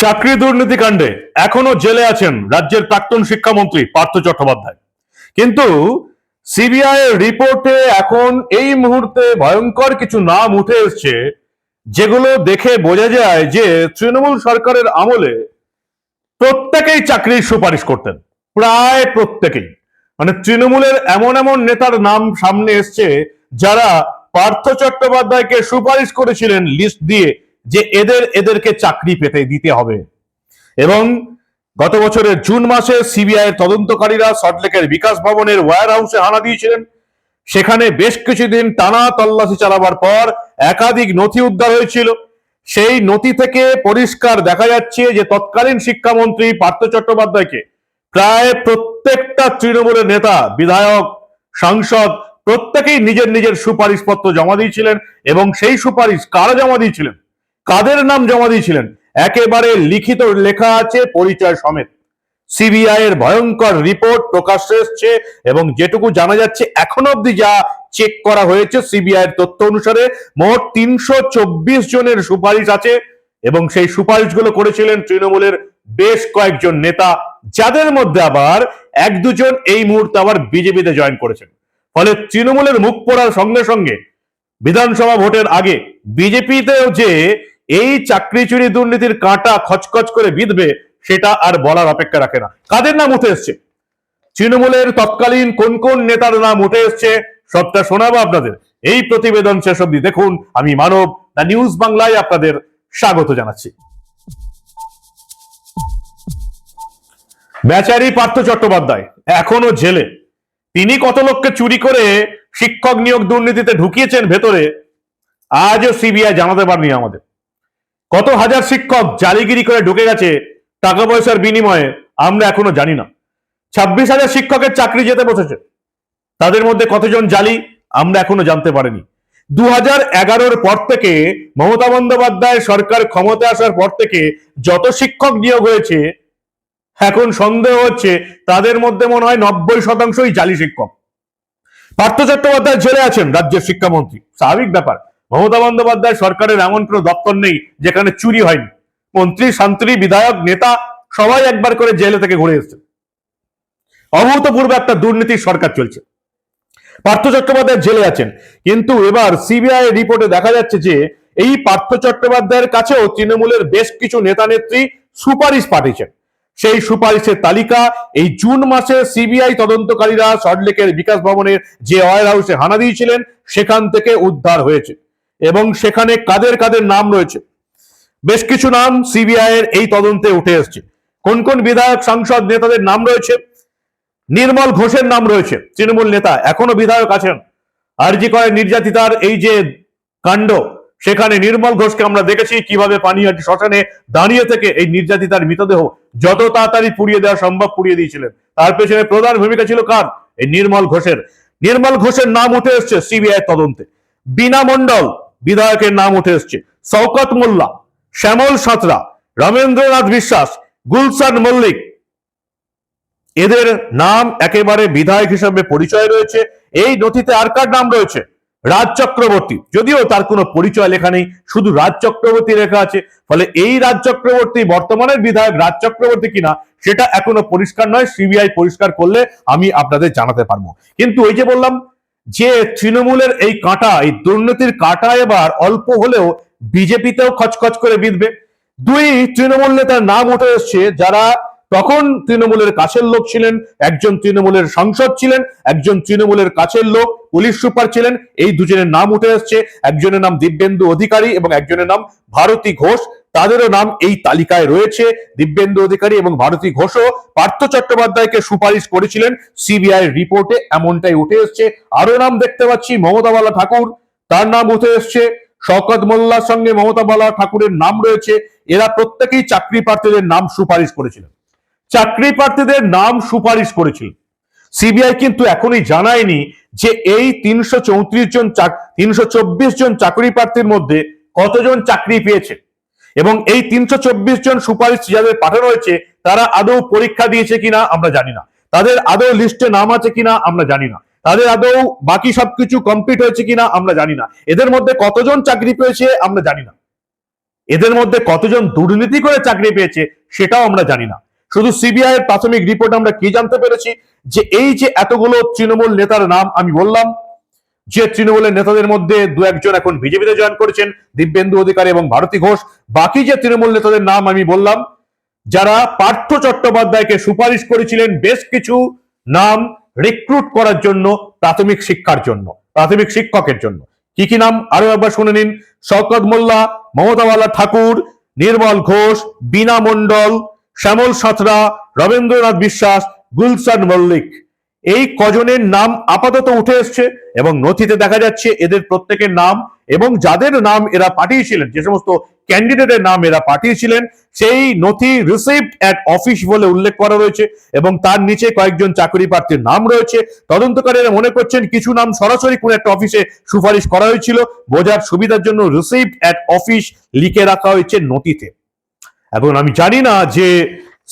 চাকরি দুর্নীতি কাণ্ডে এখনও জেলে আছেন রাজ্যের প্রাক্তন শিক্ষামন্ত্রী পার্থ চট্টোপাধ্যায়। কিন্তু সিবিআই রিপোর্টে এখন এই মুহূর্তে ভয়ঙ্কর কিছু নাম উঠে এসছে, যেগুলো দেখে বোঝা যায় যে তৃণমূল সরকারের আমলে প্রত্যেকেই চাকরির সুপারিশ করতেন, প্রায় প্রত্যেকেই। মানে তৃণমূলের এমন এমন নেতার নাম সামনে এসছে যারা পার্থ চট্টোপাধ্যায়কে সুপারিশ করেছিলেন লিস্ট দিয়ে যে এদের, এদেরকে চাকরি পেতে দিতে হবে। এবং গত বছরের জুন মাসে সিবিআই এর তদন্তকারীরা সল্টলেকের বিকাশ ভবনের ওয়্যার হাউসে হানা দিয়েছিলেন। সেখানে বেশ কিছুদিন টানা তল্লাশি চালাবার পর একাধিক নথি উদ্ধার হয়েছিল। সেই নথি থেকে পরিষ্কার দেখা যাচ্ছে যে তৎকালীন শিক্ষামন্ত্রী পার্থ চট্টোপাধ্যায়কে প্রায় প্রত্যেকটা তৃণমূলের নেতা, বিধায়ক, সাংসদ প্রত্যেকেই নিজের নিজের সুপারিশপত্র জমা দিয়েছিলেন এবং সেই সুপারিশ কারা জমা দিয়েছিলেন? কাদের নাম জমা দিয়েছিলেন? একেবারে লিখিত লেখা আছে পরিচয় সমেত। সিবিআই এর ভয়ঙ্কর রিপোর্ট প্রকাশ্যে এসছে এবং যেটুকু জানা যাচ্ছে, এখন অব্দি যা চেক করা হয়েছে সিবিআই এর তথ্য অনুসারে মোট তিনশো চব্বিশ জনের সুপারিশ আছে এবং সেই সুপারিশগুলো করেছিলেন তৃণমূলের বেশ কয়েকজন নেতা, যাদের মধ্যে আবার এক দুজন এই মুহূর্তে আবার বিজেপিতে জয়েন করেছেন। ফলে তৃণমূলের মুখ পড়ার সঙ্গে সঙ্গে বিধানসভা ভোটের আগে বিজেপিতেও যে এই চাকরি চুরি দুর্নীতির কাঁটা খচখচ করে বিধবে, সেটা আর বলার অপেক্ষা রাখে না। কাদের নাম উঠে এসছে? তৃণমূলের তৎকালীন কোন কোন নেতার নাম উঠে এসছে, সবটা শোনাবো আপনাদের। এই প্রতিবেদন শেষ অব্দি দেখুন। আমি মানব, দ্য নিউজ বাংলায় আপনাদের স্বাগত জানাচ্ছি। বেচারি পার্থ চট্টোপাধ্যায়, এখনও জেলে। তিনি কত লোককে চুরি করে শিক্ষক নিয়োগ দুর্নীতিতে ঢুকিয়েছেন ভেতরে, আজও সিবিআই জানাতে পারেনি আমাদের। কত হাজার শিক্ষক জালিগিরি করে ঢুকে গেছে টাকা পয়সার বিনিময়ে, আমরা এখনও জানি না। ছাব্বিশ হাজার শিক্ষকের চাকরি যেতে বসেছে, তাদের মধ্যে কতজন জালি, আমরা এখনও জানতে পারিনি। দু হাজার এগারোর পর থেকে মমতা বন্দ্যোপাধ্যায় সরকার ক্ষমতা আসার পর থেকে যত শিক্ষক নিয়োগ হয়েছে, এখন সন্দেহ হচ্ছে তাদের মধ্যে মনে হয় নব্বই শতাংশই জালি শিক্ষক। পার্থ চট্টোপাধ্যায় জেলে আছেন রাজ্যের শিক্ষামন্ত্রী, স্বাভাবিক ব্যাপার। মমতা বন্দ্যোপাধ্যায় সরকারের এমন কোনো দপ্তর নেই যেখানে চুরি হয়নি। মন্ত্রী শান্ত্রী বিধায়ক, নেতা সবাই একবার করে জেলে থেকে ঘুরে এসছে। অভূতপূর্ব একটা দুর্নীতির সরকার চলছে। পার্থ চট্টোপাধ্যায় জেলে আছেন। কিন্তু এবার সিবিআই রিপোর্টে দেখা যাচ্ছে যে এই পার্থ চট্টোপাধ্যায়ের কাছেও তৃণমূলের বেশ কিছু নেতা নেত্রী সুপারিশ পাঠিয়েছেন। সেই সুপারিশের তালিকা এই জুন মাসে সিবিআই তদন্তকারীরা সল্টলেকের বিকাশ ভবনের যে ওয়ার হাউসে হানা দিয়েছিলেন, সেখান থেকে উদ্ধার হয়েছে। এবং সেখানে কাদের কাদের নাম রয়েছে? বেশ কিছু নাম সিবিআই এর এই তদন্তে উঠে এসছে। কোন কোন বিধায়ক, সাংসদ, নেতাদের নাম রয়েছে? নির্মল ঘোষের নাম রয়েছে, তৃণমূল নেতা, এখনও বিধায়ক আছেন। আরজি করে নির্যাতিতার এই যে কাণ্ড, সেখানে নির্মল ঘোষকে আমরা দেখেছি কীভাবে পানিহাটি শ্মশানে দাঁড়িয়ে থেকে এই নির্যাতিতার মৃতদেহ যত তাড়াতাড়ি পুড়িয়ে দেওয়া সম্ভব পুড়িয়ে দিয়েছিলেন। তার পেছনে প্রধান ভূমিকা ছিল কার? এই নির্মল ঘোষের। নির্মল ঘোষের নাম উঠে এসছে সিবিআই তদন্তে। বিনা মণ্ডল বিধায়কের নাম উঠে এসছে। শওকত মোল্লা, শ্যামল সাঁতরা রমেন্দ্রনাথ বিশ্বাস, গুলশান মল্লিক। এদের নাম একেবারে বিধায়ক হিসেবে পরিচয় রয়েছে। এই নথিতে আর কার নাম রয়েছে? রাজ চক্রবর্তী। যদিও তার কোনো পরিচয় লেখা নেই, শুধু রাজ চক্রবর্তী লেখা আছে। ফলে এই রাজ চক্রবর্তী বর্তমানের বিধায়ক রাজ চক্রবর্তী কিনা, সেটা এখনও পরিষ্কার নয়। সিবিআই পরিষ্কার করলে আমি আপনাদের জানাতে পারব। কিন্তু ওই যে বললাম যে তৃণমূলের এই কাঁটা, এই দুর্নীতির কাঁটা এবার অল্প হলেও বিজেপিতেও খচখচ করে বিঁধবে। দুই তৃণমূল নেতার নাম উঠে এসছে, যারা তখন তৃণমূলের কাছের লোক ছিলেন, একজন তৃণমূলের সাংসদ ছিলেন, একজন তৃণমূলের কাছের লোক, পুলিশ সুপার ছিলেন, এই দুজনের নাম উঠে এসছে। একজনের নাম দিব্যেন্দু অধিকারী এবং একজনের নাম ভারতী ঘোষ। তাদেরও নাম এই তালিকায় রয়েছে। দিব্যেন্দু অধিকারী এবং ভারতী ঘোষও পার্থ চট্টোপাধ্যায়কে সুপারিশ করেছিলেন। সিবিআই রিপোর্টে এমনটাই উঠে এসছে। আরও নাম দেখতে পাচ্ছি, মমতা বালা ঠাকুর। তার নাম উঠে এসছে। শওকত মোল্লার সঙ্গে মমতা বালা ঠাকুরের নাম রয়েছে। এরা প্রত্যেকেই চাকরি প্রার্থীদের নাম সুপারিশ করেছিলেন। চাকরি প্রার্থীদের নাম সুপারিশ করেছিল সিবিআই কিন্তু এখনই জানায়নি যে এই তিনশো চৌত্রিশ জন তিনশো চব্বিশ জন চাকরি প্রার্থীর মধ্যে কতজন চাকরি পেয়েছে। এবং এই তিনশো চব্বিশ জন সুপারিশ যাদের পাঠানো হয়েছে তারা আদৌ পরীক্ষা দিয়েছে কিনা আমরা জানি না। তাদের আদৌ লিস্টে নাম আছে কিনা আমরা জানি না। তাদের আদৌ বাকি সবকিছু কমপ্লিট হয়েছে কিনা আমরা জানি না। এদের মধ্যে কতজন চাকরি পেয়েছে আমরা জানি না। এদের মধ্যে কতজন দুর্নীতি করে চাকরি পেয়েছে সেটাও আমরা জানি না। শুধু সিবিআই এর প্রাথমিক রিপোর্ট আমরা কি জানতে পেরেছি? যে এই যে এতগুলো তৃণমূল নেতার নাম আমি বললাম যে তৃণমূলের নেতাদের মধ্যে দু একজন এখন বিজেপিতে জয়েন করেছেন, দিব্যেন্দু অধিকারী এবং ভারতী ঘোষ। বাকি যে তৃণমূল নেতাদের নাম আমি বললাম, যারা পার্থ চট্টোপাধ্যায়কে সুপারিশ করেছিলেন বেশ কিছু নাম রিক্রুট করার জন্য, প্রাথমিক শিক্ষার জন্য, প্রাথমিক শিক্ষকের জন্য। কি কি নাম আরও একবার শুনে নিন? শওকত মোল্লা মমতাওয়ালা ঠাকুর, নির্মল ঘোষ, বীণা মণ্ডল, শ্যামল সাঁতরা, রবীন্দ্রনাথ বিশ্বাস, গুলশান মল্লিক। এই কজনের নাম আপাতত উঠে এসছে এবং নথিতে দেখা যাচ্ছে এদের প্রত্যেকের নাম এবং যাদের নাম এরা পাঠিয়েছিলেন, যে সমস্ত ক্যান্ডিডেটের নাম এরা পাঠিয়েছিলেন, সেই নথি রিসিভড অ্যাট অফিস বলে উল্লেখ করা রয়েছে এবং তার নিচে কয়েকজন চাকরি প্রার্থীর নাম রয়েছে। তদন্তকারীরা মনে করছেন কিছু নাম সরাসরি কোন একটা অফিসে সুপারিশ করা হয়েছিল। বোঝার সুবিধার জন্য রিসিভড অ্যাট অফিস লিখে রাখা হয়েছে নথিতে। এবং আমি জানি না যে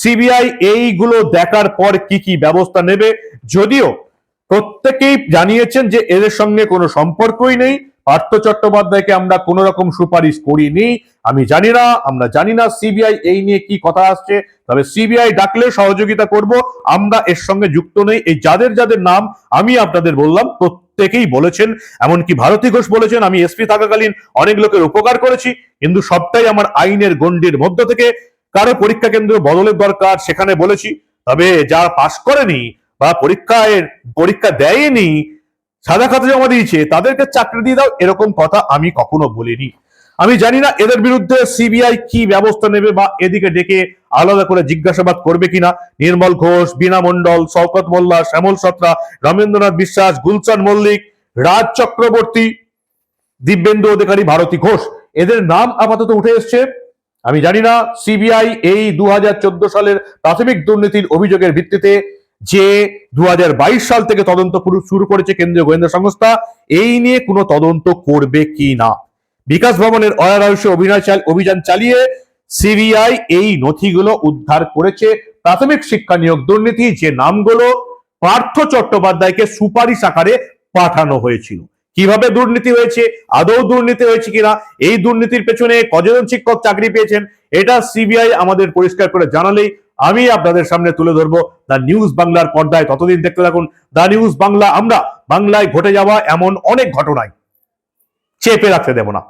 সিবিআই এইগুলো দেখার পর কি কি ব্যবস্থা নেবে? যদিও প্রত্যেকেই জানিয়েছেন যে এদের সঙ্গে কোনো সম্পর্কই নেই। পার্থ চট্টোপাধ্যায়কে আমরা কোনো রকম সুপারিশ করিনি। আমি জানি না, আমরা জানি না সিবিআই এই নিয়ে কি কথা আসছে। তবে সিবিআই ডাকলে সহযোগিতা করব। আমরা এর সঙ্গে যুক্ত নেই। এই যাদের যাদের নাম আমি আপনাদের বললাম, প্রত্যেকেই বলেছেন। এমনকি ভারতী ঘোষ বলেছেন, আমি এসপি থাকাকালীন অনেক লোকের উপকার করেছি। কিন্তু সবটাই আমার আইনের গণ্ডির মধ্য থেকে কারও পরীক্ষা কেন্দ্র বদলের দরকার, সেখানে বলেছি, তবে যারা পাশ করেনি বা পরীক্ষায়, পরীক্ষা দেয়নি, সাদা খাতা জমা দিয়েছে, তাদেরকে চাকরি দিয়ে দাও, এরকম কথা আমি কখনো বলিনি। আমি জানি না এদের বিরুদ্ধে সিবিআই কি ব্যবস্থা নেবে বা এদিকে ডেকে আলাদা করে জিজ্ঞাসাবাদ করবে কিনা। নির্মল ঘোষ, বীণা মণ্ডল, শওকত মোল্লা, শ্যামল সত্রা রমেন্দ্রনাথ বিশ্বাস, গুলশান মল্লিক, রাজ চক্রবর্তী, দিব্যেন্দু অধিকারী, ভারতী ঘোষ, এদের নাম আপাতত উঠে এসছে। আমি জানি না সিবিআই এই দু হাজার চোদ্দ সালের প্রাথমিক দুর্নীতির অভিযোগের ভিত্তিতে যে দু হাজার বাইশ সাল থেকে তদন্ত শুরু করেছে কেন্দ্রীয় গোয়েন্দা সংস্থা, এই নিয়ে কোনো তদন্ত করবে কি না? বিকাশ ভবনের অনারহস্য অভিনয় অভিযান চালিয়ে সিবিআই এই নথিগুলো উদ্ধার করেছে। প্রাথমিক শিক্ষা নিয়োগ দুর্নীতি, যে নামগুলো পার্থ চট্টোপাধ্যায়কে সুপারিশ আকারে পাঠানো হয়েছিল। কীভাবে দুর্নীতি হয়েছে? আদৌ দুর্নীতি হয়েছে কিনা? এই দুর্নীতির পেছনে কজন শিক্ষক চাকরি পেয়েছেন? এটা সিবিআই আমাদের পরিষ্কার করে জানালেই আমি আপনাদের সামনে তুলে ধরবো দা নিউজ বাংলার পর্দায়। ততদিন দেখতে থাকুন দ্য নিউজ বাংলা। আমরা বাংলায় ঘটে যাওয়া এমন অনেক ঘটনায় চেপে রাখতে দেব না।